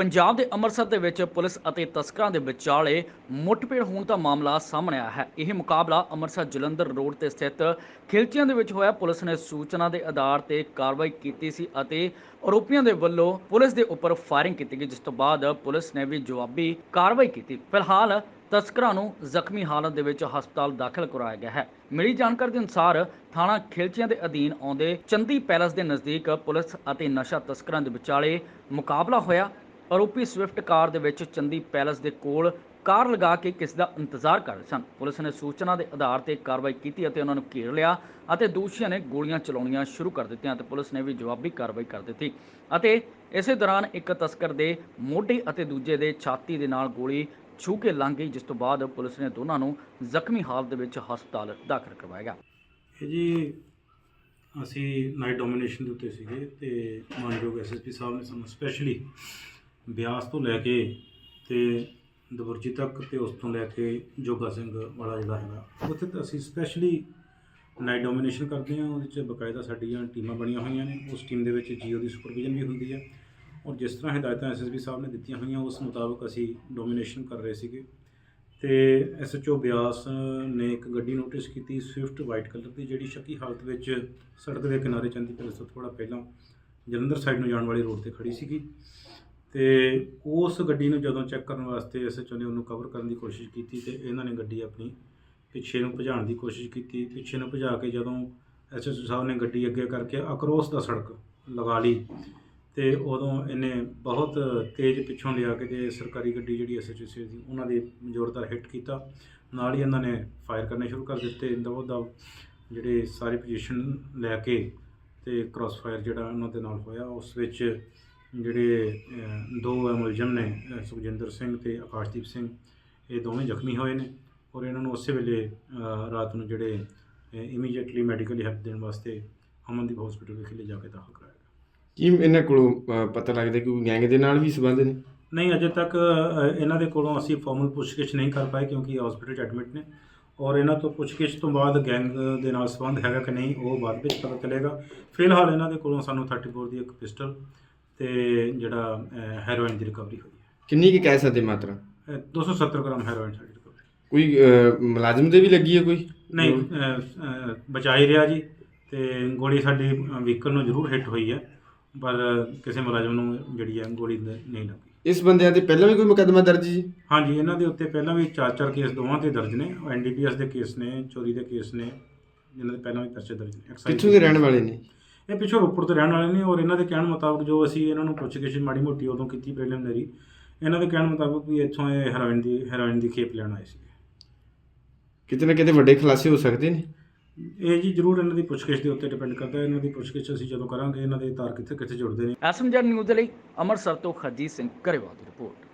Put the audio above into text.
ਪੰਜਾਬ ਦੇ ਅੰਮ੍ਰਿਤਸਰ ਦੇ ਵਿੱਚ ਪੁਲਿਸ ਅਤੇ ਤਸਕਰਾਂ ਦੇ ਵਿਚਾਲੇ ਮੁੱਠਭੇੜ ਹੋਣ ਦਾ ਮਾਮਲਾ ਸਾਹਮਣੇ ਆਇਆ ਹੈ। ਇਹ ਮੁਕਾਬਲਾ ਅੰਮ੍ਰਿਤਸਰ ਜਲੰਧਰ ਰੋਡ ਤੇ ਸਥਿਤ ਖਿਲਚੀਆਂ ਦੇ ਵਿੱਚ ਹੋਇਆ। ਪੁਲਿਸ ਨੇ ਸੂਚਨਾ ਦੇ ਆਧਾਰ ਤੇ ਕਾਰਵਾਈ ਕੀਤੀ ਸੀ ਅਤੇ ਆਰੋਪੀਆਂ ਦੇ ਵੱਲੋਂ ਪੁਲਿਸ ਦੇ ਉੱਪਰ ਫਾਇਰਿੰਗ ਕੀਤੀ ਗਈ, ਜਿਸ ਤੋਂ ਬਾਅਦ ਪੁਲਿਸ ਨੇ ਵੀ ਜਵਾਬੀ ਕਾਰਵਾਈ ਕੀਤੀ। ਫਿਲਹਾਲ ਤਸਕਰਾਂ ਨੂੰ ਜ਼ਖਮੀ ਹਾਲਤ ਦੇ ਵਿੱਚ ਹਸਪਤਾਲ ਦਾਖਲ ਕਰਾਇਆ ਗਿਆ ਹੈ। ਮਿਲੀ ਜਾਣਕਾਰੀ ਦੇ ਅਨੁਸਾਰ ਥਾਣਾ ਖਿਲਚੀਆਂ ਦੇ ਅਧੀਨ ਆਉਂਦੇ ਚੰਦੀ ਪੈਲਸ ਦੇ ਨਜ਼ਦੀਕ ਪੁਲਿਸ ਅਤੇ ਨਸ਼ਾ ਤਸਕਰਾਂ ਦੇ ਵਿਚਾਲੇ ਮੁਕਾਬਲਾ ਹੋਇਆ। ਆਰੋਪੀ ਸਵਿਫਟ ਕਾਰ ਦੇ ਵਿੱਚ ਚੰਦੀ ਪੈਲਸ ਦੇ ਕੋਲ ਕਾਰ ਲਗਾ ਕੇ ਕਿਸ ਦਾ ਇੰਤਜ਼ਾਰ ਕਰ ਰਹੇ ਸਨ। ਪੁਲਿਸ ਨੇ ਸੂਚਨਾ ਦੇ ਆਧਾਰ ਤੇ ਕਾਰਵਾਈ ਕੀਤੀ ਅਤੇ ਉਹਨਾਂ ਨੂੰ ਘੇਰ ਲਿਆ ਅਤੇ ਦੋਸ਼ੀਆਂ ਨੇ ਗੋਲੀਆਂ ਚਲਾਉਣੀਆਂ ਸ਼ੁਰੂ ਕਰ ਦਿੱਤੀਆਂ ਤੇ ਪੁਲਿਸ ਨੇ ਵੀ ਜਵਾਬੀ ਕਾਰਵਾਈ ਕਰ ਦਿੱਤੀ ਅਤੇ ਇਸੇ ਦੌਰਾਨ ਇੱਕ ਤਸਕਰ ਦੇ ਮੋਢੇ ਅਤੇ ਦੂਜੇ ਦੇ ਛਾਤੀ ਦੇ ਨਾਲ ਗੋਲੀ ਛੂ ਕੇ ਲੰਘ ਗਈ, ਜਿਸ ਤੋਂ ਬਾਅਦ ਪੁਲਿਸ ਨੇ ਦੋਨਾਂ ਨੂੰ ਜ਼ਖਮੀ ਹਾਲਤ ਦੇ ਵਿੱਚ ਹਸਪਤਾਲ ਦਾਖਲ ਕਰਵਾਇਆ ਗਿਆ। ਇਹ ਜੀ ਅਸੀਂ ਨਾਈਟ ਡੋਮੀਨੇਸ਼ਨ ਦੇ ਉੱਤੇ ਸੀਗੇ ਤੇ ਮਾਨਯੋਗ ਐਸਐਸਪੀ ਸਾਹਿਬ ਨੇ ਸਾਨੂੰ ਸਪੈਸ਼ਲੀ ਬਿਆਸ ਤੋਂ ਲੈ ਕੇ ਤੇ ਦਬੁਰਜੀ ਤੱਕ ਤੇ ਉਸ ਤੋਂ ਲੈ ਕੇ ਜੋਗਾ ਸਿੰਘ ਵਾਲਾ ਜਿਹੜਾ ਹੈਗਾ, ਉੱਥੇ ਤਾਂ ਅਸੀਂ ਸਪੈਸ਼ਲੀ ਨਾਈਟ ਡੋਮੀਨੇਸ਼ਨ ਕਰਦੇ ਹਾਂ, ਉਹਦੇ 'ਚ ਬਕਾਇਦਾ ਸਾਡੀਆਂ ਟੀਮਾਂ ਬਣੀਆਂ ਹੋਈਆਂ ਨੇ, ਉਸ ਟੀਮ ਦੇ ਵਿੱਚ ਜੀਓ ਦੀ ਸੁਪਰਵਿਜ਼ਨ ਵੀ ਹੁੰਦੀ ਹੈ ਔਰ ਜਿਸ ਤਰ੍ਹਾਂ ਹਦਾਇਤਾਂ ਐਸਐਸਪੀ ਸਾਹਿਬ ਨੇ ਦਿੱਤੀਆਂ ਹੋਈਆਂ, ਉਸ ਮੁਤਾਬਕ ਅਸੀਂ ਡੋਮੀਨੇਸ਼ਨ ਕਰ ਰਹੇ ਸੀਗੇ। ਤੇ ਐਸਐਚਓ ਬਿਆਸ ਨੇ ਇੱਕ ਗੱਡੀ ਨੋਟਿਸ ਕੀਤੀ ਸਵਿਫਟ ਵਾਈਟ ਕਲਰ ਦੀ, ਜਿਹੜੀ ਸ਼ੱਕੀ ਹਾਲਤ ਵਿੱਚ ਸੜਕ ਦੇ ਕਿਨਾਰੇ ਚੰਦੀ ਪੈਲਸ ਤੋਂ ਥੋੜਾ ਪਹਿਲਾਂ ਜਲੰਧਰ ਸਾਈਡ ਨੂੰ ਜਾਣ ਵਾਲੀ ਰੋਡ ਤੇ ਖੜੀ ਸੀਗੀ। ਤੇ ਉਸ ਗੱਡੀ ਨੂੰ ਜਦੋਂ ਚੈੱਕ ਕਰਨ ਵਾਸਤੇ ਐਸਐਚਓ ਨੇ ਉਹਨੂੰ ਕਵਰ ਕਰਨ ਦੀ ਕੋਸ਼ਿਸ਼ ਕੀਤੀ ਤੇ ਇਹਨਾਂ ਨੇ ਗੱਡੀ ਆਪਣੀ ਪਿੱਛੇ ਨੂੰ ਭਜਾਉਣ ਦੀ ਕੋਸ਼ਿਸ਼ ਕੀਤੀ। ਪਿੱਛੇ ਨੂੰ ਭਜਾ ਕੇ ਜਦੋਂ ਐਸਐਚਓ ਸਾਹਿਬ ਨੇ ਗੱਡੀ ਅੱਗੇ ਕਰਕੇ ਅਕਰੋਸ ਦਾ ਸੜਕ ਲਗਾ ਲਈ ਤੇ ਉਦੋਂ ਇਹਨੇ ਬਹੁਤ ਤੇਜ਼ ਪਿੱਛੋਂ ਲਿਆ ਕੇ ਤੇ ਸਰਕਾਰੀ ਗੱਡੀ ਜਿਹੜੀ ਐਸਐਚਓ ਸੀ ਦੀ ਉਹਨਾਂ ਦੇ ਜ਼ੋਰਦਾਰ ਹਿੱਟ ਕੀਤਾ। ਨਾਲ ਹੀ ਇਹਨਾਂ ਨੇ ਫਾਇਰ ਕਰਨੇ ਸ਼ੁਰੂ ਕਰ ਦਿੱਤੇ। ਦਬੋ ਦਬ ਜਿਹੜੇ ਸਾਰੀ ਪੋਜੀਸ਼ਨ ਲੈ ਕੇ ਤੇ ਕ੍ਰਾਸ ਫਾਇਰ ਜਿਹੜਾ ਉਹਨਾਂ ਦੇ ਨਾਲ ਹੋਇਆ, ਉਸ ਵਿੱਚ ਜਿਹੜੇ ਦੋ ਮੁਲਜ਼ਮ ਨੇ ਸੁਖਜਿੰਦਰ ਸਿੰਘ ਤੇ ਆਕਾਸ਼ਦੀਪ ਸਿੰਘ ਇਹ ਦੋਵੇਂ ਜ਼ਖਮੀ ਹੋਏ ਨੇ ਔਰ ਇਹਨਾਂ ਨੂੰ ਉਸੇ ਵੇਲੇ ਰਾਤ ਨੂੰ ਜਿਹੜੇ ਇਮੀਡੀਏਟਲੀ ਮੈਡੀਕਲ ਹੈਲਪ ਦੇਣ ਵਾਸਤੇ ਅਮਨਦੀਪ ਹਸਪੀਟਲ ਵਿਖੇ ਲੈ ਜਾ ਕੇ ਦਾਖਲ ਕਰਾਇਆ ਗਿਆ। ਕੀ ਇਹਨਾਂ ਕੋਲੋਂ ਪਤਾ ਲੱਗਦਾ ਕਿ ਕੋਈ ਗੈਂਗ ਦੇ ਨਾਲ ਵੀ ਸੰਬੰਧ ਨੇ ਨਹੀਂ ਅਜੇ ਤੱਕ ਇਹਨਾਂ ਦੇ ਕੋਲੋਂ ਅਸੀਂ ਫਾਰਮਲ ਪੁੱਛਗਿੱਛ ਨਹੀਂ ਕਰ ਪਾਏ ਕਿਉਂਕਿ ਹਸਪੀਟਲ 'ਚ ਐਡਮਿਟ ਨੇ ਔਰ ਇਹਨਾਂ ਤੋਂ ਪੁੱਛਗਿੱਛ ਤੋਂ ਬਾਅਦ ਗੈਂਗ ਦੇ ਨਾਲ ਸੰਬੰਧ ਹੈਗਾ ਕਿ ਨਹੀਂ ਉਹ ਬਾਅਦ ਵਿੱਚ ਪਤਾ ਚੱਲੇਗਾ ਫਿਲਹਾਲ ਇਹਨਾਂ ਦੇ ਕੋਲੋਂ ਸਾਨੂੰ 34 ਦੀ ਇੱਕ ਪਿਸਟਲ ਤੇ ਜਿਹੜਾ ਹੈਰੋਇਨ ਦੀ ਰਿਕਵਰੀ ਹੋਈ ਕਿੰਨੀ ਕੀ ਕਹਿ ਸਕਦੇ ਮਾਤਰਾ? ਹੈ ਅ, 270 ਗ੍ਰਾਮ ਹੈਰੋਇਨ ਸਾਡੀ ਰਿਕਵਰੀ ਕੋਈ ਮੁਲਾਜ਼ਮ ਦੇ ਵੀ ਲੱਗੀ ਹੈ ਕੋਈ? ਨਹੀਂ ਅ, ਅ, ਬਚਾ ਹੀ ਰਿਹਾ ਜੀ ਤੇ ਗੋਲੀ ਸਾਡੀ ਵਹੀਕਲ ਨੂੰ ਜ਼ਰੂਰ ਹਿੱਟ ਹੋਈ ਹੈ ਪਰ ਕਿਸੇ ਮੁਲਾਜ਼ਮ ਨੂੰ ਜਿਹੜੀ ਹੈ ਗੋਲੀ ਨ- ਨਹੀਂ ਲੱਗੀ। ਇਸ ਬੰਦਿਆਂ ਤੇ ਪਹਿਲਾਂ ਵੀ ਕੋਈ ਮੁਕੱਦਮਾ ਦਰਜ ਜੀ? ਹਾਂਜੀ ਇਹਨਾਂ ਦੇ ਉੱਤੇ ਪਹਿਲਾਂ ਵੀ ਚਾਰ ਚਾਰ ਕੇਸ ਦੋਵਾਂ ਤੇ ਦਰਜ ਨੇ ਐਨਡੀਪੀਐਸ ਦੇ ਕੇਸ ਨੇ ਚੋਰੀ ਦੇ ਕੇਸ ਨੇ ਜਿਨ੍ਹਾਂ ਦੇ ਪਹਿਲਾਂ ਵੀ ਪਰਚੇ ਦਰਜ ਨੇ Excise ਕਿੱਥੋਂ ਦੇ ਰਹਿਣ ਵਾਲੇ ਨੇ? ਇਹ ਪਿੱਛੋਂ ਰੋਪੜ ਤੋਂ ਰਹਿਣ ਵਾਲੇ ਨੇ ਔਰ ਇਹਨਾਂ ਦੇ ਕਹਿਣ ਮੁਤਾਬਕ ਜੋ ਅਸੀਂ ਇਹਨਾਂ ਨੂੰ ਪੁੱਛਗਿੱਛ ਮਾੜੀ ਮੋਟੀ ਉਦੋਂ ਕੀਤੀ ਪ੍ਰੀਲਿਮਿਨਰੀ ਇਹਨਾਂ ਦੇ ਕਹਿਣ ਮੁਤਾਬਕ ਵੀ ਇੱਥੋਂ ਇਹ ਹੈਰੋਇਨ ਦੀ ਹੈਰੋਇਨ ਦੀ ਖੇਪ ਲੈਣ ਆਏ ਸੀ। ਕਿਤੇ ਨਾ ਕਿਤੇ ਵੱਡੇ ਖੁਲਾਸੇ ਹੋ ਸਕਦੇ ਨੇ। ਇਹ ਜੀ ਜ਼ਰੂਰ ਇਹਨਾਂ ਦੀ ਪੁੱਛਗਿੱਛ ਦੇ ਉੱਤੇ ਡਿਪੈਂਡ ਕਰਦਾ ਹੈ। ਇਹਨਾਂ ਦੀ ਪੁੱਛਗਿੱਛ ਅਸੀਂ ਜਦੋਂ ਕਰਾਂਗੇ ਇਹਨਾਂ ਦੇ ਤਾਰ ਕਿੱਥੇ ਕਿੱਥੇ ਜੁੜਦੇ ਨੇ। ਐਸਐਮਜੀ ਨਿਊਜ਼ ਦੇ ਲਈ ਅੰਮ੍ਰਿਤਸਰ ਤੋਂ ਖਰਜੀਤ ਸਿੰਘ ਕਰੇਵਾਲ ਦੀ ਰਿਪੋਰਟ।